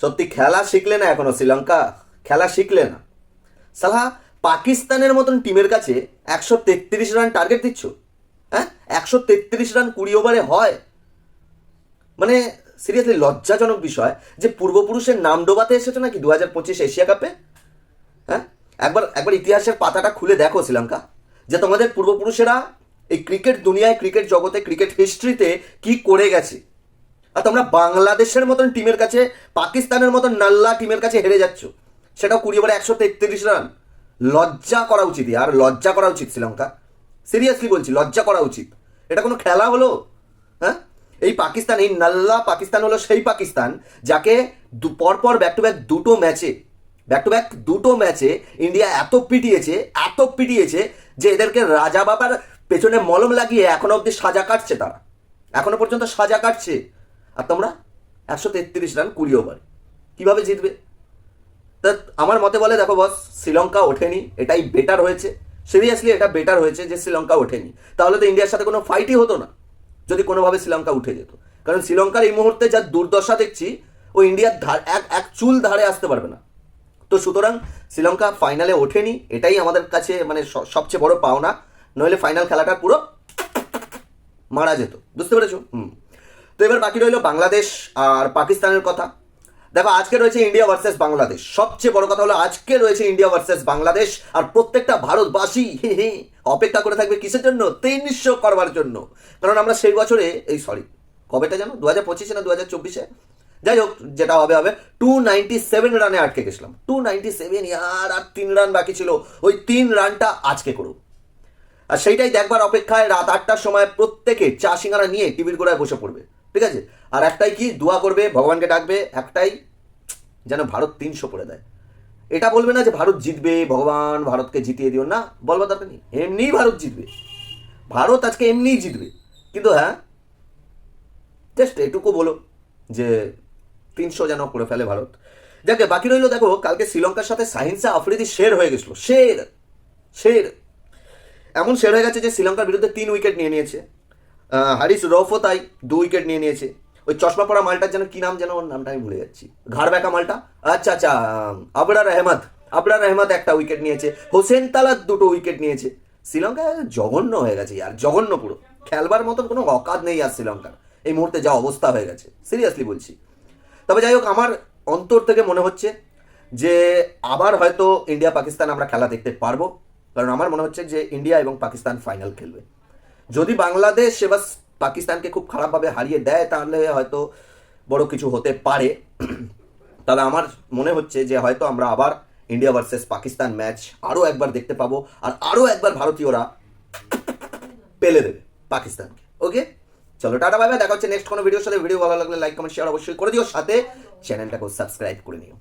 সত্যি খেলা শিখলে না এখনও শ্রীলঙ্কা? খেলা শিখলে না। সালা পাকিস্তানের মতন টিমের কাছে একশো তেত্রিশ রান টার্গেট দিচ্ছ? হ্যাঁ? একশো তেত্রিশ রান কুড়ি ওভারে হয়? মানে সিরিয়াসলি লজ্জাজনক বিষয় যে পূর্বপুরুষের নাম ডোবাতে এসেছ নাকি দু হাজার পঁচিশ এশিয়া কাপে? হ্যাঁ? একবার একবার ইতিহাসের পাতাটা খুলে দেখো শ্রীলঙ্কা, যে তোমাদের পূর্বপুরুষেরা এই ক্রিকেট দুনিয়ায়, ক্রিকেট জগতে, ক্রিকেট হিস্ট্রিতে কি করে গেছে? আর তোমরা বাংলাদেশের মতন টিমের কাছে, পাকিস্তানের মতন নাল্লা টিমের কাছে হেরে যাচ্ছ। সেটাও কুড়ি ওভারে একশো তেত্রিশ রান। লজ্জা করা উচিত আর লজ্জা করা উচিত শ্রীলঙ্কা। সিরিয়াসলি বলছি, লজ্জা করা উচিত। এটা কোনো খেলা হলো? হ্যাঁ? এই পাকিস্তান, এই নাল্লা পাকিস্তান হলো সেই পাকিস্তান যাকে পরপর ব্যাক টু ব্যাক দুটো ম্যাচে ব্যাক টু ব্যাক দুটো ম্যাচে ইন্ডিয়া এত পিটিয়েছে এত পিটিয়েছে যে এদেরকে রাজা বাবার পেছনে মলম লাগিয়ে এখনও অবধি সাজা কাটছে তারা। এখনও পর্যন্ত সাজা কাটছে। আর তোমরা একশো তেত্রিশ রান কুড়ি ওভার কীভাবে জিতবে? তা আমার মতে বলে, দেখো বস শ্রীলঙ্কা ওঠেনি, এটাই বেটার হয়েছে। সিরিয়াসলি এটা বেটার হয়েছে যে শ্রীলঙ্কা ওঠেনি। তাহলে তো ইন্ডিয়ার সাথে কোনো ফাইটই হতো না, যদি কোনোভাবে শ্রীলঙ্কা উঠে যেত। কারণ শ্রীলঙ্কার এই মুহূর্তে যা দুর্দশা দেখছি, ও ইন্ডিয়ার ধার, এক এক চুল ধারে আসতে পারবে না। তো সুতরাং শ্রীলঙ্কা ফাইনালে ওঠেনি, এটাই আমাদের কাছে মানে সবচেয়ে বড় পাওনা। নইলে ফাইনাল খেলাটা পুরো মারা যেত। বুঝতে পেরেছ? হুম। তো এবার বাকি রইল বাংলাদেশ আর পাকিস্তানের কথা। দেখো, আজকে রয়েছে ইন্ডিয়া ভার্সেস বাংলাদেশ। সবচেয়ে বড় কথা হলো, আজকে রয়েছে ইন্ডিয়া ভার্সেস বাংলাদেশ আর প্রত্যেকটা ভারতবাসী অপেক্ষা করে থাকবে কিসের জন্য? তিনশো করবার জন্য। কারণ আমরা সেই বছরে, এই সরি কবেটা জানো? দু হাজার পঁচিশে না দু হাজার চব্বিশে? যাই হোক, যেটা হবে হবে। টু নাইনটি সেভেন রানে আটকে গেছিলাম। টু নাইনটি সেভেন ইয়ার, আর তিন রান বাকি ছিল। ওই তিন রানটা আজকে করুক আর সেইটাই দেখবার অপেক্ষায় রাত আটটার সময় প্রত্যেকে চা সিঙ্গারা নিয়ে টিভির গোড়ায় বসে পড়বে। ঠিক আছে? আর একটাই কি? দোয়া করবে, ভগবানকে ডাকবে, একটাই যেন ভারত তিনশো করে দেয়। এটা বলবে না যে ভারত জিতবে, ভগবান ভারতকে জিতিয়ে দিও না, বলবার দরকার নেই। এমনিই ভারত জিতবে। ভারত আজকে এমনিই জিতবে। কিন্তু হ্যাঁ জাস্ট এটুকু বলো যে তিনশো যেন করে ফেলে ভারত। যাকে বাকি রইল দেখো, কালকে শ্রীলঙ্কার সাথে সাহিনসা আফ্রিদি শের হয়ে গেছিল। শের শের। এমন শের হয়ে গেছে যে শ্রীলঙ্কার বিরুদ্ধে তিন উইকেট নিয়ে নিয়েছে। হারিস রফও তাই দু উইকেট নিয়ে নিয়েছে। ওই চশমা পড়া মালটার যেন কি নাম যেন ওর নামটা আমি ভুলে যাচ্ছি। ঘাড় ব্যাকা মালটা? আচ্ছা আচ্ছা আবরার আহমদ। আবরার আহমদ একটা উইকেট নিয়েছে। হোসেন তালাত দুটো উইকেট নিয়েছে। শ্রীলঙ্কা জঘন্য হয়ে গেছে আর জঘন্য পুরো। খেলবার মতন কোনো অকাদ নেই আর শ্রীলঙ্কার। এই মুহূর্তে যা অবস্থা হয়ে গেছে সিরিয়াসলি বলছি। তবে যাই হোক, আমার অন্তর থেকে মনে হচ্ছে যে আবার হয়তো ইন্ডিয়া পাকিস্তান আমরা খেলা দেখতে পারব। কারণ আমার মনে হচ্ছে যে ইন্ডিয়া এবং পাকিস্তান ফাইনাল খেলবে। যদি বাংলাদেশ এবার পাকিস্তানকে খুব খারাপভাবে হারিয়ে দেয়, তাহলে হয়তো বড় কিছু হতে পারে। তাহলে আমার মনে হচ্ছে যে হয়তো আমরা আবার ইন্ডিয়া ভার্সেস পাকিস্তান ম্যাচ আরও একবার দেখতে পাবো, আর আরও একবার ভারতীয়রা পেলে দেবে পাকিস্তানকে। ওকে? চলো, টাটা, বাই বাই, দেখা হচ্ছে নেক্সট কোনো ভিডিওর সাথে। ভিডিও ভালো লাগলে লাইক কমেন্ট শেয়ার অবশ্যই করে দিও। সাথে চ্যানেলটাকেও সাবস্ক্রাইব করে নিও।